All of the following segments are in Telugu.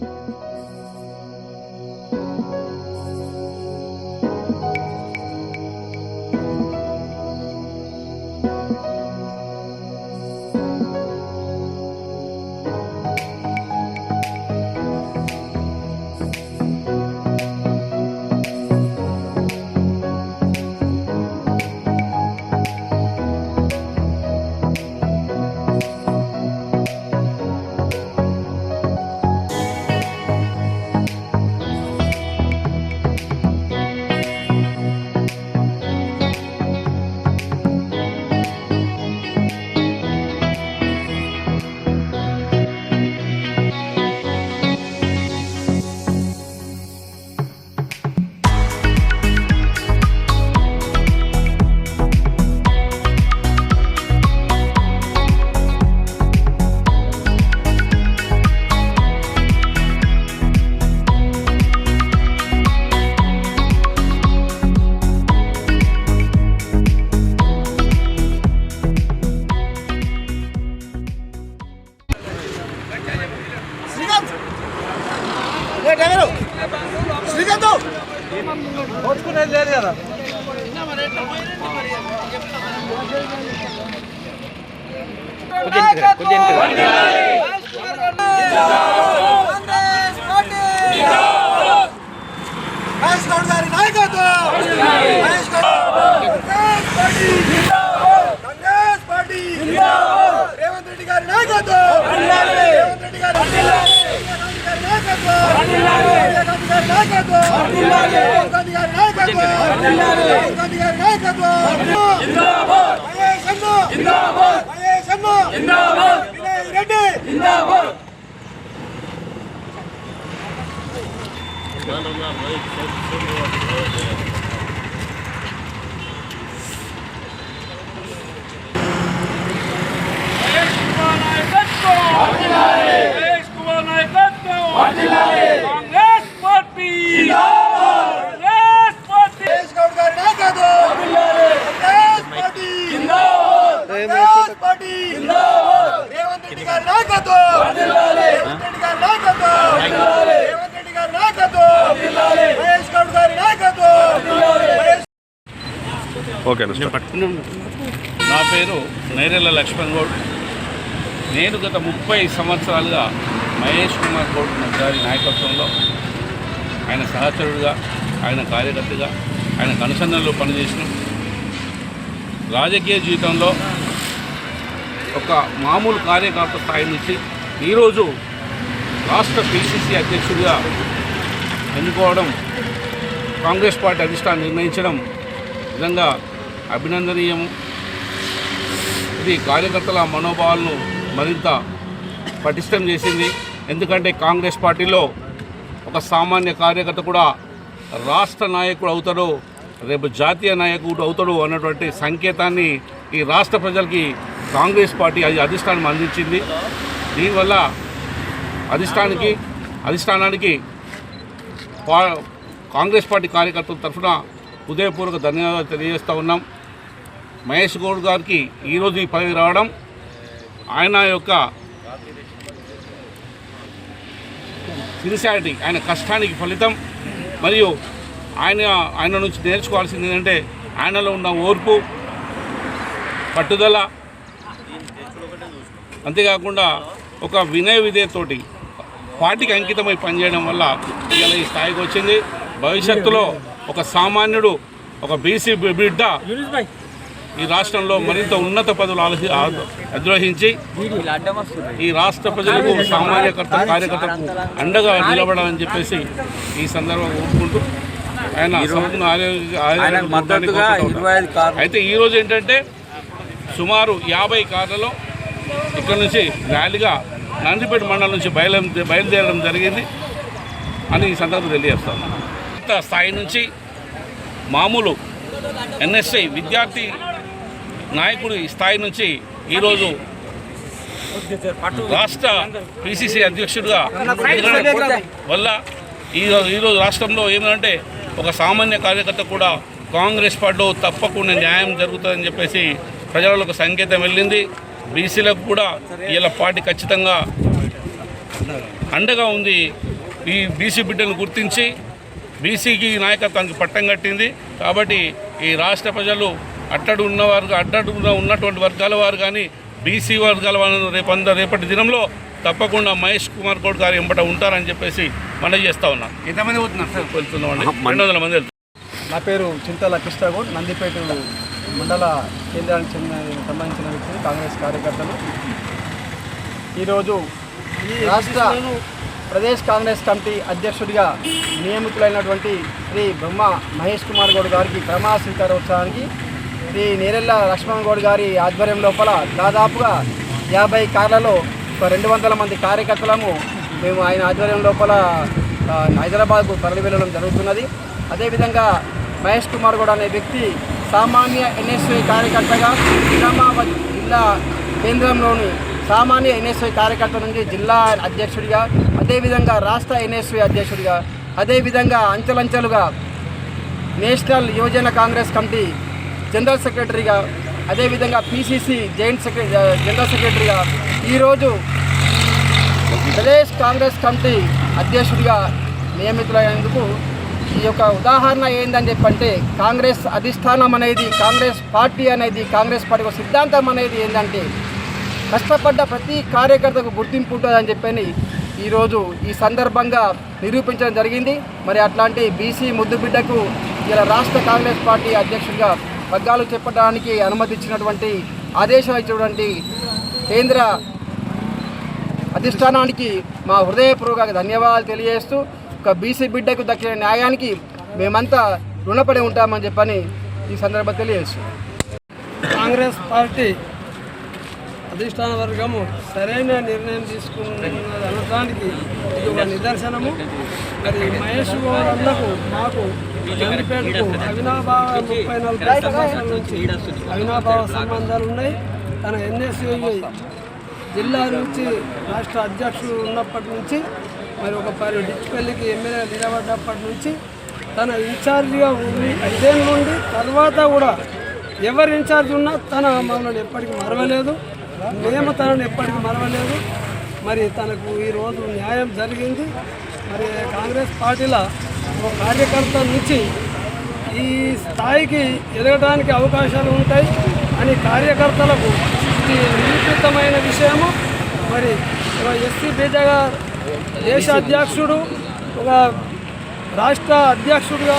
you. మహేష్ గౌడ్ గారి నాయకత్వం మహేష్ కాంగ్రెస్ పార్టీ రేవంత్ రెడ్డి గారి నాయకత్వం రేవంత్ రెడ్డి గారి నాయకత్వం మహేష్ అన్న। మహేష్ అన్న వినయ్ రెడ్డి మహేష్ కుమార్ నాయకత్వం కాంగ్రెస్ పార్టీ కాంగ్రెస్ పార్టీ మహేష్ గౌడ్ గారి నాయకత్వం కాంగ్రెస్ పార్టీ కాంగ్రెస్ పార్టీ రేవంత్ రెడ్డి గారి నాయకత్వం. రేవంత్ రెడ్డి గారి నాయకత్వం. గారి నాయకత్వం గారి నాయకత్వం నా పేరు నైరెల్ల లక్ష్మణ్ గౌడ్. నేను గత ముప్పై సంవత్సరాలుగా మహేష్ కుమార్ గౌడ్ గారి నాయకత్వంలో ఆయన సహచరుడుగా ఆయన కార్యకర్తగా ఆయన అనుసంధానంలో పనిచేసిన రాజకీయ జీవితంలో ఒక మామూలు కార్యకర్త స్థాయి నుంచి ఈరోజు రాష్ట్ర పిసిసి అధ్యక్షుడిగా ఎన్నుకోవడం కాంగ్రెస్ పార్టీ అధిష్టానం నిర్ణయించడం నిజంగా అభినందనీయము. ఇది కార్యకర్తల మనోభావాలను మరింత పటిష్టం చేసింది. ఎందుకంటే కాంగ్రెస్ పార్టీలో ఒక సామాన్య కార్యకర్త కూడా రాష్ట్ర నాయకుడు అవుతాడు రేపు జాతీయ నాయకుడు అవుతాడు అన్నటువంటి సంకేతాన్ని ఈ రాష్ట్ర ప్రజలకి కాంగ్రెస్ పార్టీ అది అధిష్టానం అందించింది. దీనివల్ల అధిష్టానికి అధిష్టానానికి కాంగ్రెస్ పార్టీ కార్యకర్తల తరఫున హృదయపూర్వక ధన్యవాదాలు తెలియజేస్తూ ఉన్నాం. మహేష్ గౌడ్ గారికి ఈరోజు ఈ పదవి రావడం ఆయన యొక్క సిన్సియారిటీ ఆయన కష్టానికి ఫలితం మరియు ఆయన ఆయన నుంచి నేర్చుకోవాల్సింది ఏంటంటే ఆయనలో ఉన్న ఓర్పు పట్టుదల. అంతేకాకుండా ఒక వినయ విధేయతోటి పార్టీకి అంకితమై పనిచేయడం వల్ల ఇలా ఈ స్థాయికి వచ్చింది. భవిష్యత్తులో ఒక సామాన్యుడు ఒక బీసీ బిడ్డ ఈ రాష్ట్రంలో మరింత ఉన్నత పదవులు ఆలోచి అధిరోహించి ఈ రాష్ట్ర ప్రజలకు సామాన్యకర్త కార్యకర్తకు అండగా నిలబడాలని చెప్పేసి ఈ సందర్భంగా కోరుకుంటూ ఆయన అయితే ఈరోజు ఏంటంటే సుమారు యాభై కార్లలో ఇక్కడ నుంచి ర్యాలీగా నందిపేట మండలం నుంచి బయలు బయలుదేరడం జరిగింది అని ఈ సందర్భంగా తెలియజేస్తాను. స్థాయి నుంచి మామూలు ఎన్ఎస్ఐ విద్యార్థి నాయకుడి స్థాయి నుంచి ఈరోజు రాష్ట్ర పిసిసి అధ్యక్షుడిగా వల్ల ఈ ఈరోజు రాష్ట్రంలో ఏమంటే ఒక సామాన్య కార్యకర్త కూడా కాంగ్రెస్ పార్టీలో తప్పకుండా న్యాయం జరుగుతుందని చెప్పేసి ప్రజలకు సంకేతం వెళ్ళింది. బీసీలకు కూడా ఇలా పార్టీ ఖచ్చితంగా అండగా ఉంది. ఈ బీసీ బిడ్డను గుర్తించి బీసీకి నాయకత్వానికి పట్టం కట్టింది. కాబట్టి ఈ రాష్ట్ర ప్రజలు అట్టడు ఉన్నవారు అట్టడు ఉన్నటువంటి వర్గాల వారు కానీ బీసీ వర్గాల వారు రేపు రేపటి దినంలో తప్పకుండా మహేష్ కుమార్ గౌడ్ గారు ఎంబట ఉంటారని చెప్పేసి మనం చేస్తా ఉన్నాం. ఎంతమంది పోతున్నారు సార్? వెళ్తున్నామండి రెండు వందల మంది వెళ్తున్నారు. నా పేరు చింతల కృష్ణగౌడ్ నందిపేట మండల కేంద్రానికి చెందిన సంబంధించిన వ్యక్తిని కాంగ్రెస్ కార్యకర్తలు. ఈరోజు రాష్ట్ర ప్రదేశ్ కాంగ్రెస్ కమిటీ అధ్యక్షుడిగా నియమితులైనటువంటి శ్రీ బ్రహ్మ మహేష్ కుమార్ గౌడ్ గారికి ప్రమాణ స్వీకారోత్సవానికి శ్రీ నేరెళ్ళ లక్ష్మణ్ గౌడ్ గారి ఆధ్వర్యం లోపల దాదాపుగా యాభై కార్లలో ఒక రెండు వందల మంది కార్యకర్తలము మేము ఆయన ఆధ్వర్యం లోపల హైదరాబాద్కు తరలి వెళ్ళడం జరుగుతున్నది. అదేవిధంగా మహేష్ కుమార్ గౌడ్ అనే వ్యక్తి సామాన్య ఎన్ఎస్ఐ కార్యకర్తగా నిజామాబాద్ జిల్లా కేంద్రంలోని సామాన్య ఎన్ఎస్ఐ కార్యకర్త నుండి జిల్లా అధ్యక్షుడిగా అదేవిధంగా రాష్ట్ర ఎన్ఎస్ఐ అధ్యక్షుడిగా అదేవిధంగా అంచెలంచెలుగా నేషనల్ యువజన కాంగ్రెస్ కమిటీ జనరల్ సెక్రటరీగా అదేవిధంగా పిసిసి జాయింట్ సెక్రటరీ జనరల్ సెక్రటరీగా ఈరోజు ప్రదేశ్ కాంగ్రెస్ కమిటీ అధ్యక్షుడిగా నియమితులైనందుకు ఈ యొక్క ఉదాహరణ ఏందని చెప్పంటే కాంగ్రెస్ అధిష్టానం అనేది కాంగ్రెస్ పార్టీ అనేది కాంగ్రెస్ పార్టీ సిద్ధాంతం అనేది ఏంటంటే కష్టపడ్డ ప్రతి కార్యకర్తకు గుర్తింపు ఉంటుందని చెప్పని ఈరోజు ఈ సందర్భంగా నిరూపించడం జరిగింది. మరి అట్లాంటి బీసీ ముద్దుబిడ్డకు ఇలా రాష్ట్ర కాంగ్రెస్ పార్టీ అధ్యక్షుడిగా పగ్గాలు చెప్పడానికి అనుమతించినటువంటి ఆదేశం ఇచ్చినటువంటి కేంద్ర అధిష్టానానికి మా హృదయపూర్వక ధన్యవాదాలు తెలియజేస్తూ ఒక బీసీ బిడ్డకు దక్కిన న్యాయానికి మేమంతా రుణపడి ఉంటామని చెప్పని ఈ సందర్భంగా తెలియజేస్తూ కాంగ్రెస్ పార్టీ అధిష్టాన వర్గము సరైన నిర్ణయం తీసుకున్నది అనడానికి ఇది ఒక నిదర్శనము. మరి మహేష్ అన్నకు మాకు జండిపేటకు అవినాభావ ముప్పై నలభై సంవత్సరాల నుంచి అవినాభావ సంబంధాలు ఉన్నాయి. తన ఎన్ఎస్యుఐ జిల్లా నుంచి రాష్ట్ర అధ్యక్షుడు ఉన్నప్పటి నుంచి మరి ఒక పరి డిచ్పల్లికి ఎమ్మెల్యే నిలబడ్డప్పటి నుంచి తన ఇన్ఛార్జిగా ఉంది ఐదేళ్ళ నుండి తర్వాత కూడా ఎవరు ఇన్ఛార్జ్ ఉన్నా తన మమ్మల్ని ఎప్పటికీ మరవలేదు. మేము తనను ఎప్పటికీ మరవలేదు. మరి తనకు ఈరోజు న్యాయం జరిగింది. మరి కాంగ్రెస్ పార్టీలో ఒక కార్యకర్త నుంచి ఈ స్థాయికి ఎదగడానికి అవకాశాలు ఉంటాయి అని కార్యకర్తలకు ఇది నిరూపితమైన విషయము. మరి ఎస్సీ బిడ్డగా దేశ అధ్యక్షుడు ఒక రాష్ట్ర అధ్యక్షుడిగా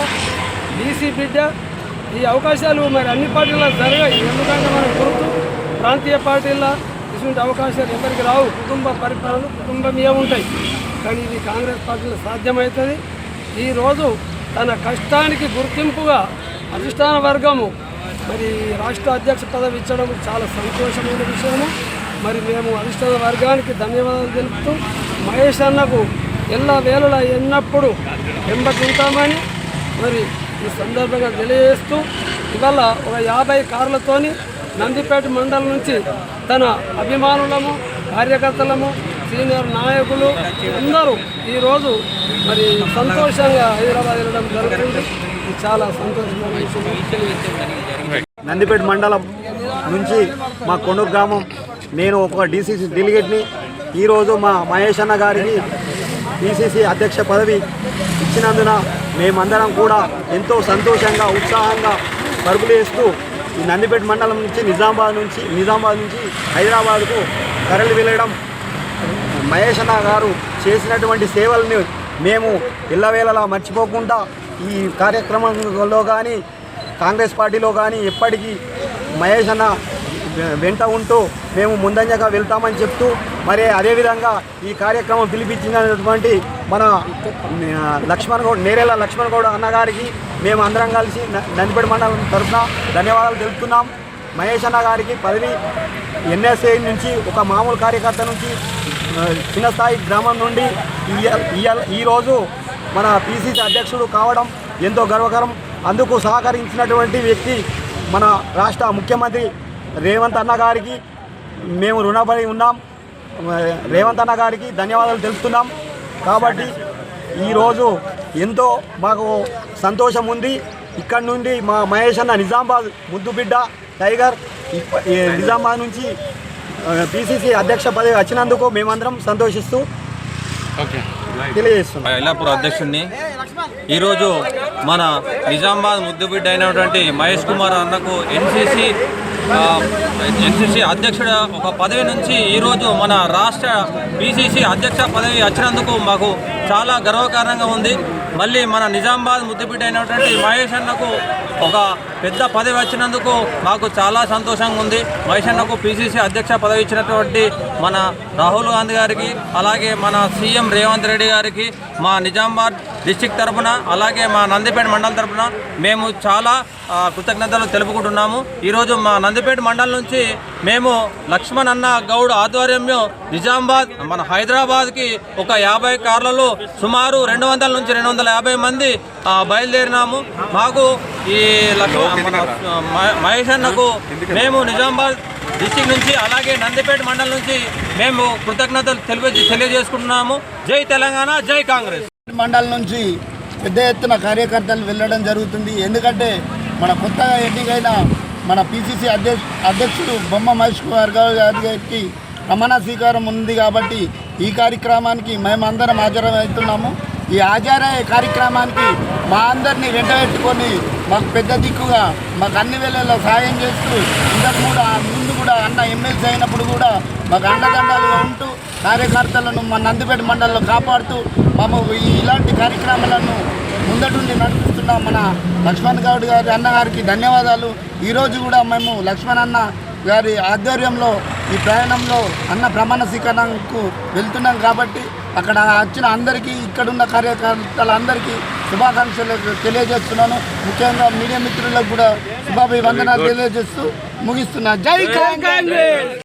బీసీ బిడ్డ. ఈ అవకాశాలు మరి అన్ని పార్టీల్లో జరగాయి. ఎందుకంటే మనం గుర్తు ప్రాంతీయ పార్టీల్లో ఇటువంటి అవకాశాలు ఎవరికి రావు. కుటుంబ పరిపాలన కుటుంబం ఏముంటాయి కానీ ఇది కాంగ్రెస్ పార్టీలో సాధ్యమవుతుంది. ఈరోజు తన కష్టానికి గుర్తింపుగా అధిష్టాన వర్గము మరి రాష్ట్ర అధ్యక్ష పదవి ఇచ్చడం చాలా సంతోషమైన విషయము. మరి మేము అధిష్టాన వర్గానికి ధన్యవాదాలు తెలుపుతూ మహేష్ అన్నకు ఎల్ల వేళలా ఎన్నప్పుడు వెంబడింటామని మరి ఈ సందర్భంగా తెలియజేస్తూ ఇవాళ ఒక యాభై కార్లతోని నందిపేట మండలం నుంచి తన అభిమానులము కార్యకర్తలము సీనియర్ నాయకులు అందరూ ఈరోజు మరి సంతోషంగా హైదరాబాద్ వెళ్ళడం జరుగుతుంది. ఇది చాలా సంతోషంగా నందిపేట మండలం నుంచి మా కొండూరు గ్రామం నేను ఒక డీసీసీ డెలిగేట్ని ఈరోజు మా మహేష్ అన్న గారికి డీసీసీ అధ్యక్ష పదవి ఇచ్చినందున మేమందరం కూడా ఎంతో సంతోషంగా ఉత్సాహంగా పరుగులు వేస్తూ ఈ నందిపేట మండలం నుంచి నిజామాబాద్ నుంచి నిజామాబాద్ నుంచి హైదరాబాద్కు తరలి వెళ్ళడం మహేష్ అన్న గారు చేసినటువంటి సేవల్ని మేము ఇళ్ళవేళలా మర్చిపోకుండా ఈ కార్యక్రమంలో కానీ కాంగ్రెస్ పార్టీలో కానీ ఎప్పటికీ మహేష్ అన్న వెంట ఉంటూ మేము ముందంజగా వెళ్తామని చెప్తూ మరి అదేవిధంగా ఈ కార్యక్రమం పిలిపించినటువంటి మన లక్ష్మణ్ గౌడ్ నేరేల లక్ష్మణ్ గౌడ్ అన్నగారికి మేము అందరం కలిసి న- నందిపేట మండలం తరఫున ధన్యవాదాలు తెలుపుతున్నాం. మహేష్ అన్న గారికి పదవి ఎన్ఎస్ఏ నుంచి ఒక మామూలు కార్యకర్త నుంచి చిన్న స్థాయి గ్రామం నుండి ఈరోజు మన పిసిసి అధ్యక్షుడు కావడం ఎంతో గర్వకరం. అందుకు సహకరించినటువంటి వ్యక్తి మన రాష్ట్ర ముఖ్యమంత్రి రేవంత్ అన్న గారికి మేము రుణపడి ఉన్నాం. రేవంత్ అన్న గారికి ధన్యవాదాలు తెలుపుతున్నాం. కాబట్టి ఈరోజు ఎంతో మాకు సంతోషం ఉంది. ఇక్కడ నుండి మా మహేష్ అన్న నిజామాబాద్ ముద్దు బిడ్డ టైగర్ నిజామాబాద్ నుంచి పిసిసి అధ్యక్ష పదవి వచ్చినందుకు మేమందరం సంతోషిస్తూ ఓకే. తెలియజేస్తున్నాను ఐలాపూర్ అధ్యక్షుడిని. ఈరోజు మన నిజామాబాద్ ముద్దుబిడ్డ అయినటువంటి మహేష్ కుమార్ అన్నకు ఎన్సీసీ ఎన్సీసీ అధ్యక్షుడు ఒక పదవి నుంచి ఈరోజు మన రాష్ట్ర బీసీసీ అధ్యక్ష పదవి వచ్చినందుకు మాకు చాలా గర్వకారణంగా ఉంది. మళ్ళీ మన నిజామాబాద్ ముద్దుబిడ్డ అయినటువంటి మహేష్ అన్నకు ఒక పెద్ద పదవి వచ్చినందుకు మాకు చాలా సంతోషంగా ఉంది. మహేష్ అన్నకు పీసీసీ అధ్యక్ష పదవి ఇచ్చినటువంటి మన రాహుల్ గాంధీ గారికి అలాగే మన సీఎం రేవంత్ రెడ్డి గారికి మా నిజామాబాద్ డిస్టిక్ తరఫున అలాగే మా నందిపేట మండలం తరఫున మేము చాలా కృతజ్ఞతలు తెలుపుకుంటున్నాము. ఈరోజు మా నందిపేట మండలం నుంచి మేము లక్ష్మణ్ అన్న గౌడ్ ఆధ్వర్యంలో నిజామాబాద్ మన హైదరాబాద్కి ఒక యాభై కార్లలో సుమారు రెండు వందల నుంచి రెండు వందల యాభై మంది బయలుదేరినాము. మాకు ఈ మహేష్ అన్నకు మేము నిజామాబాద్ డిస్టిక్ నుంచి అలాగే నందిపేట మండలం నుంచి మేము కృతజ్ఞతలు తెలియ తెలియజేసుకుంటున్నాము. జై తెలంగాణ జై కాంగ్రెస్. మండలం నుంచి పెద్ద ఎత్తున కార్యకర్తలు వెళ్ళడం జరుగుతుంది. ఎందుకంటే మన కొత్తగా ఎన్నికైన మన పిసిసి అధ్యక్ష అధ్యక్షుడు బొమ్మ మహేష్ కుమార్ గారు గారికి ప్రమాణ స్వీకారం ఉంది కాబట్టి ఈ కార్యక్రమానికి మేమందరం హాజరవుతున్నాము. ఈ హాజరయ్యే కార్యక్రమానికి మా అందరినీ వెంటబెట్టుకొని మాకు పెద్ద దిక్కుగా మాకు అన్ని వేళల్లో సాయం చేస్తూ ఇంతకు కూడా ముందు కూడా అన్న ఎమ్మెల్సీ అయినప్పుడు కూడా మాకు అండదండాలుగా ఉంటూ కార్యకర్తలను మా నందిపేట మండలంలో కాపాడుతూ మాము ఈ ఇలాంటి కార్యక్రమాలను ముందటుండి నడిపిస్తున్న మన లక్ష్మణ్ గౌడ్ గారి అన్నగారికి ధన్యవాదాలు. ఈరోజు కూడా మేము లక్ష్మణ్ అన్న గారి ఆధ్వర్యంలో ఈ ప్రయాణంలో అన్న ప్రమాణ స్వీకరణకు వెళ్తున్నాం కాబట్టి అక్కడ వచ్చిన అందరికీ ఇక్కడున్న కార్యకర్తలందరికీ శుభాకాంక్షలు తెలియజేస్తున్నాను. ముఖ్యంగా మీడియా మిత్రులకు కూడా శుభాభివందనాలు తెలియజేస్తూ ముగిస్తున్నా. జై కాంగ్రెస్!